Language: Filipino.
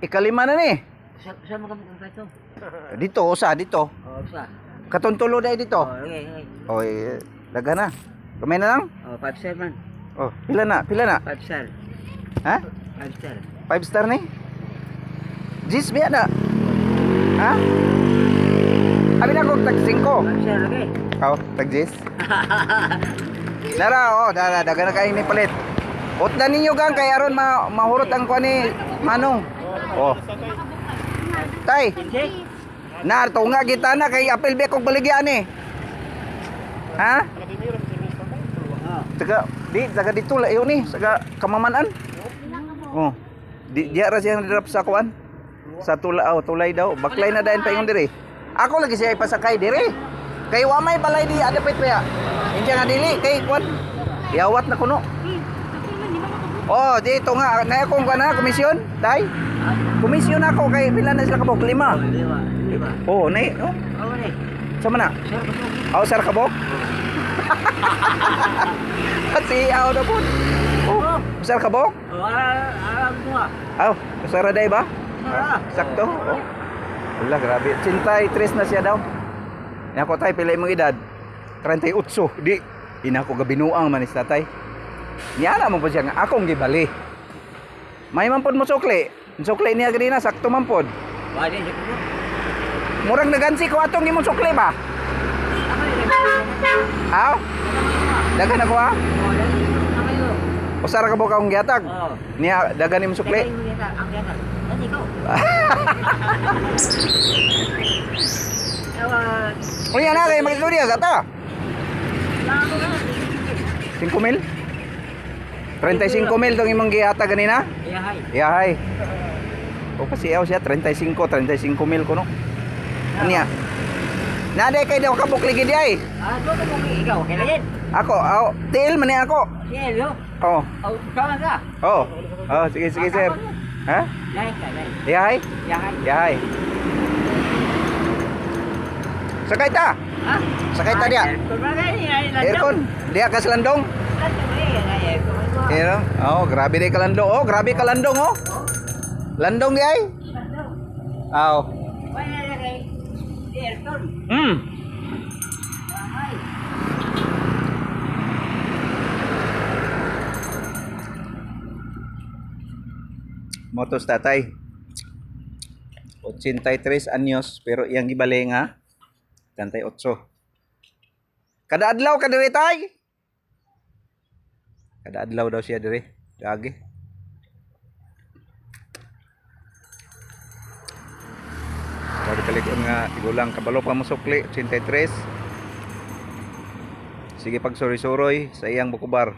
Ikalima na ni. Sa sa mo kamo kompleto. Dito, usa, dito. Oh, sa. Katuntulo dahil dito. Oh, okay, okay. O, eh, daga na. Kamay na lang. Oh, 5 star man. Oh, pila na, pila na. 5 star. Ha? 5 star. Five star ni? Jis, biya na. Ha? Abi na kong tag 5. 5 star okay. Oh, tag Jis. Nara, oh, dara, daga na kayo ni palit. Utda ninyo gang kay aron ma mahurot ang kuan ni Manong. Oh. Tay, Okay. na tunga kita na kay apil be baligyan ni. Ha? Taga di taga dito layo ni, taga kamamanan. Oh. Di diya ra siyang dirap sa kuan. Sa tula oh, tulay daw. Baklay na dayon pa ingon diri. Ako lagi siya ipasakay diri. Kay wa may balay di adapit pa ya. Inja nga kay kuan. Yawat na kuno. Oh, dito nga na akong kuan na komisyon, dai. Komisyon ako kay pila na sila kabok lima. Lima. Lima. Oh, ni, oh. Oh, ni. Sama na. Sir, ko. Aw sar kabok. si aw na po. Oh, sar kabok. Oh, ah, ah, dua. Aw, sara day ba? Ah. Sakto. Oh. Wala, grabe. Cintay, tres na siya daw. Yan ko tay, pila imong edad? 38. Di, ina ko gabinuang manis tatay. Niya mo po siya nga, akong gibali. May man pod mo sukli. Ang Sukli niya ganina, sakto man pod. Wah, ni siya ko. Murag nagansi ko atong imong sukli ba? Aw? Dagan ako ha? Oh, dali. Ano kayo? Usara ka ba akong gihatag? Oh. Niya, dagan imong sukli? Kaya yung kita, ang kita. Dali ko. Ewan. Unya na, kayo mag-studio, sata? Lang ako na. 5 mil? 35 mil tong imong gihatag ganina? Yeah, hi. Yahay. O kasi ayaw siya 35, 35 mil ko no. Anya? Naday kay daw kabukli gid ay. Ah, doon ka mong ikaw. Kailan Ako, aw, tiil man ako. Siya, yo. Oh. Oh, kawan ka. Oh. Oh, sige sige sir. Ha? Lain ka. Yahay? Yeah, hi. Yahay. Sakay ta. Ha? Sakay ta dia. Aircon ba kayo? Ay, landong. Dia landong. Landong. Ay, aircon. Pero, oh, grabe day kalandong. Oh, grabe kalandong oh. Landong di ay. Landong. Aw. Wala na kay aircon. Hmm. Motos tatay. 83 anyos pero iyang gibali nga 38. Kada adlaw ka diri tay. Kada adlaw daw siya diri. Gagi. Kada kalikon nga igulang kabalo pa mo sukli 83. Sige pag suri-suroy sa iyang bukubar.